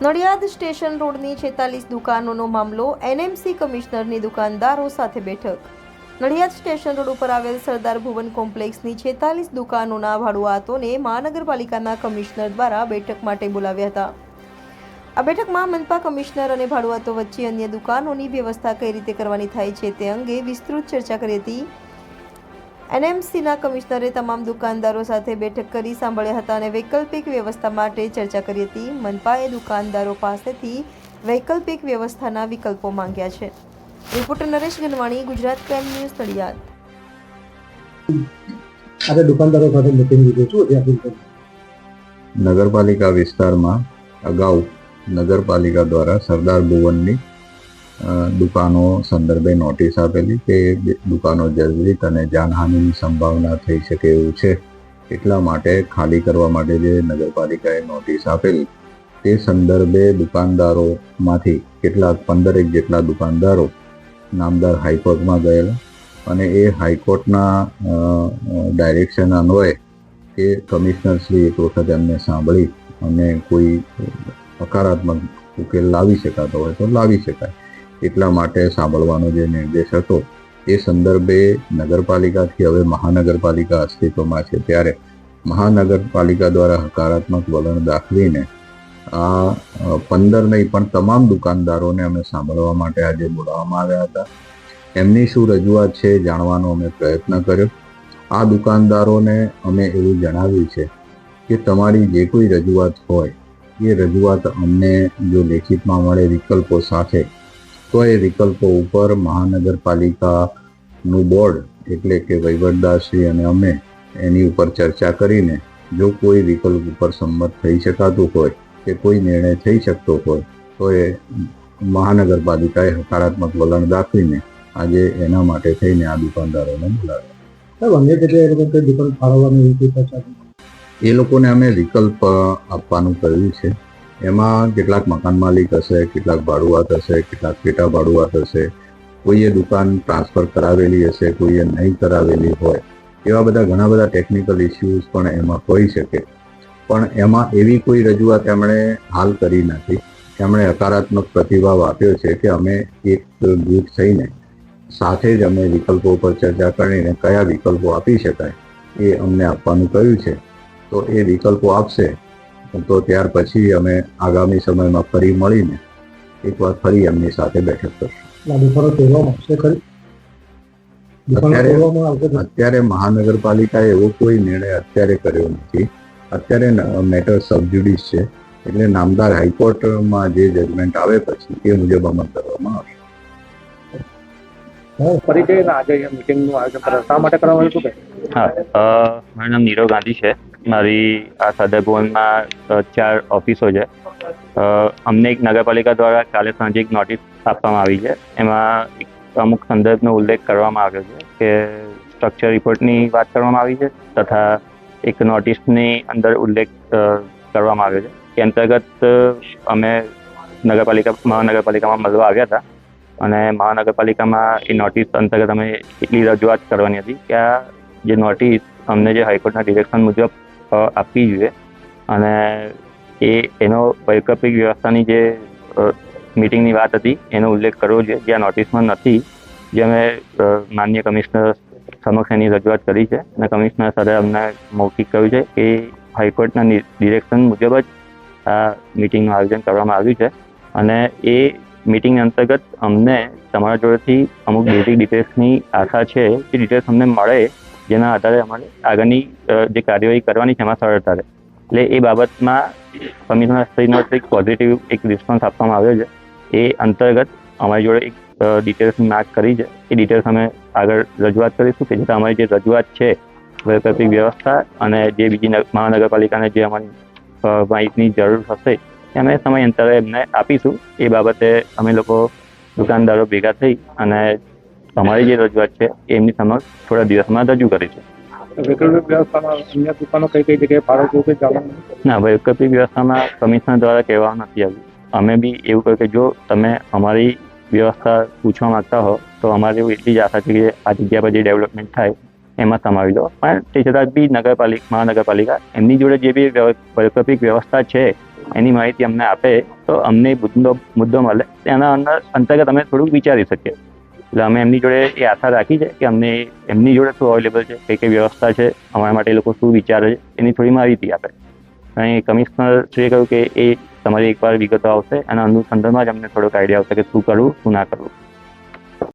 Nadiad station રોડની છેતાલીસ દુકાનોનો મામલો એનએમસી કમિશનરની દુકાનદારો સાથે બેઠક. નડિયાદ સ્ટેશન રોડ ઉપર આવેલ સરદાર ભુવન કોમ્પ્લેક્સની છેતાલીસ દુકાનોના ભાડુઆતોને મહાનગરપાલિકાના કમિશનર દ્વારા બેઠક માટે બોલાવ્યા હતા. આ બેઠકમાં મનપા કમિશનર અને ભાડુઆતો વચ્ચે અન્ય દુકાનોની વ્યવસ્થા કઈ રીતે કરવાની થાય છે તે અંગે વિસ્તૃત ચર્ચા કરી હતી. એનએમસીના કમિશનરે તમામ દુકાનદારો સાથે બેઠક કરી સાંભળ્યા હતા અને વૈકલ્પિક વ્યવસ્થા માટે ચર્ચા કરી હતી. મનપાએ દુકાનદારો પાસેથી વૈકલ્પિક વ્યવસ્થાના વિકલ્પો માંગ્યા છે. Reporter Naresh Ganwani Gujarat crime news Nadiad આજે દુકાનદારો સાથે મિટિંગ લીધી છું હતી નગરપાલિકા વિસ્તારમાં અગાઉ નગરપાલિકા દ્વારા સરદાર ભુવનની દુકાનો સંદર્ભે નોટિસ આપેલી કે દુકાનો જર્જરિત અને જાનહાનિની સંભાવના થઈ શકે એવું છે. એટલા માટે ખાલી કરવા માટે જે નગરપાલિકાએ નોટિસ આપેલી, તે સંદર્ભે દુકાનદારોમાંથી કેટલાક પંદરેક જેટલા દુકાનદારો નામદાર હાઈકોર્ટમાં ગયેલા અને એ હાઈકોર્ટના ડાયરેક્શન અન્વયે કે કમિશનરશ્રી એક વખત એમને સાંભળી અને કોઈ હકારાત્મક ઉકેલ લાવી શકાતો હોય તો લાવી શકાય. એટલા માટે સાંભળવાનો જે નિર્દેશ હતો, એ સંદર્ભે નગરપાલિકાથી હવે મહાનગરપાલિકા અસ્તિત્વમાં છે. ત્યારે મહાનગરપાલિકા દ્વારા હકારાત્મક વલણ દાખવીને આ પંદર નહીં, પણ તમામ દુકાનદારોને અમે સાંભળવા માટે આજે બોલાવવામાં આવ્યા હતા. એમની શું રજૂઆત છે જાણવાનો અમે પ્રયત્ન કર્યો. આ દુકાનદારોને અમે એવું જણાવ્યું છે કે તમારી જે કોઈ રજૂઆત હોય, એ રજૂઆત અમને જો લેખિતમાં મળે વિકલ્પો સાથે તો એ વિકલ્પો ઉપર મહાનગરપાલિકાનું બોર્ડ એટલે કે વહીવટદારશ્રી અને અમે એની ઉપર ચર્ચા કરીને જો કોઈ વિકલ્પ ઉપર સંમત થઈ શકાતું હોય કે કોઈ નિર્ણય થઈ શકતો હોય તો એ મહાનગરપાલિકાએ હકારાત્મક વલણ દાખવીને આજે એના માટે થઈને આ દુકાનદારોને બોલાવ્યા. એ લોકોને અમે વિકલ્પ આપવાનું કહ્યું છે. એમાં કેટલાક મકાન માલિક હશે, કેટલાક ભાડુઆત હશે, કેટલાક પેટા ભાડુઆત હશે. કોઈએ દુકાન ટ્રાન્સફર કરાવેલી હશે, કોઈએ નહીં કરાવેલી હોય, એવા બધા ઘણા બધા ટેકનિકલ ઇસ્યુઝ પણ એમાં હોઈ શકે. પણ એમાં એવી કોઈ રજૂઆત એમણે હાલ કરી નથી. એમણે હકારાત્મક પ્રતિભાવ આપ્યો છે કે અમે એક જૂથ થઈને સાથે જ અમે વિકલ્પો પર ચર્ચા કરીને કયા વિકલ્પો આપી શકાય એ અમને આપવાનું કહ્યું છે. તો એ વિકલ્પો આપશે તો ત્યાર પછી અમે આગામી સમયમાં ફરી મળીને એકવાર ફરી એમની સાથે બેઠક કરશું. અત્યારે- મહાનગરપાલિકાએ એવો કોઈ નિર્ણય અત્યારે કર્યો નથી. અત્યારે મેટર સબજ્યુડિસ છે. એટલે નામદાર હાઈકોર્ટમાં જે જજમેન્ટ આવે પછી એ મુજબ અમલ કરવામાં આવશે. પરિચય આજે મિટિંગનું આયોજન કરે માટે કરવામાં આવ્યું શું હા મારું નામ નીરવ ગાંધી છે. મારી આ સદર ભવનમાં ચાર ઓફિસો છે. અમને એક નગરપાલિકા દ્વારા કાલે સાંજે એક નોટિસ આપવામાં આવી છે. એમાં એક અમુક સંદર્ભનો ઉલ્લેખ કરવામાં આવ્યો છે કે સ્ટ્રક્ચર રિપોર્ટની વાત કરવામાં આવી છે તથા એક નોટિસની અંદર ઉલ્લેખ કરવામાં આવ્યો છે. એ અંતર્ગત અમે નગરપાલિકા, મહાનગરપાલિકામાં મળવા આવ્યા હતા અને મહાનગરપાલિકામાં એ નોટિસ અંતર્ગત અમે એટલી રજૂઆત કરવાની હતી કે આ જે નોટિસ અમને જે હાઈકોર્ટના ડિરેક્શન મુજબ આપવી જોઈએ. અને એ, એનો વૈકલ્પિક વ્યવસ્થાની જે મિટિંગની વાત હતી, એનો ઉલ્લેખ કરવો જોઈએ. જે આ નોટિસમાં નથી, જે અમે માન્ય કમિશનર સમક્ષ એની રજૂઆત કરી છે. અને કમિશનર સાથે અમને મૌખિક કહ્યું છે કે, હાઈકોર્ટના ડિરેક્શન મુજબ જ આ મિટિંગનું આયોજન કરવામાં આવ્યું છે. અને એ મિટિંગ અંતર્ગત અમને તમારા જોડેથી અમુક બેઝિક ડિટેલ્સની આશા છે કે ડિટેલ્સ અમને મળે જેના આધારે અમારે આગળની જે કાર્યવાહી કરવાની છે, એમાં સરળતા એટલે એ બાબતમાં કમિશનર શ્રીનો એક પોઝિટિવ એક રિસ્પોન્સ આપવામાં આવ્યો છે, એ અંતર્ગત અમારી જોડે એક ડિટેલ્સની માગ કરી છે. એ ડિટેલ્સ અમે આગળ રજૂઆત કરીશું કે જેથી અમારી જે રજૂઆત છે, વૈકલ્પિક વ્યવસ્થા અને જે બીજી મહાનગરપાલિકાને જે અમારી માહિતીની જરૂર હશે અમે સમય અંતરે એમને આપીશું. એ બાબતે અમે લોકો દુકાનદારો ભેગા થઈ અને અમારી જે રજૂઆત છે એમની સમક્ષ થોડા દિવસમાં રજૂ કરી જાણવાનું ના વૈકલ્પિક વ્યવસ્થામાં કમિશનર દ્વારા કહેવામાં નથી આવ્યું. અમે બી એવું કહ્યું કે જો તમે અમારી વ્યવસ્થા પૂછવા માંગતા હો તો અમારી એવું એટલી જ આશા છે કે આ જગ્યા પર જે ડેવલપમેન્ટ થાય એમાં સમાવી લો. પણ તે છતાં બી નગરપાલિકા મહાનગરપાલિકા એમની જોડે જે બી વ્યવ- વૈકલ્પિક વ્યવસ્થા છે એની માહિતી અમને આપે તો અમને મુદ્દો મુદ્દો મળે. તેના અંદર અંતર્ગત અમે થોડુંક વિચારી શકીએ. એટલે અમે એમની જોડે એ આશા રાખી છે કે અમને એમની જોડે શું અવેલેબલ છે, કઈ કઈ વ્યવસ્થા છે, અમારા માટે એ લોકો શું વિચારે છે, એની થોડી માહિતી આપે. અને કમિશનર શ્રીએ કહ્યું કે એ તમારી એકવાર વિગતો આવશે અને અનુસંધાનમાં જ અમને થોડોક આઈડિયા આવશે કે શું કરવું, શું ના કરવું.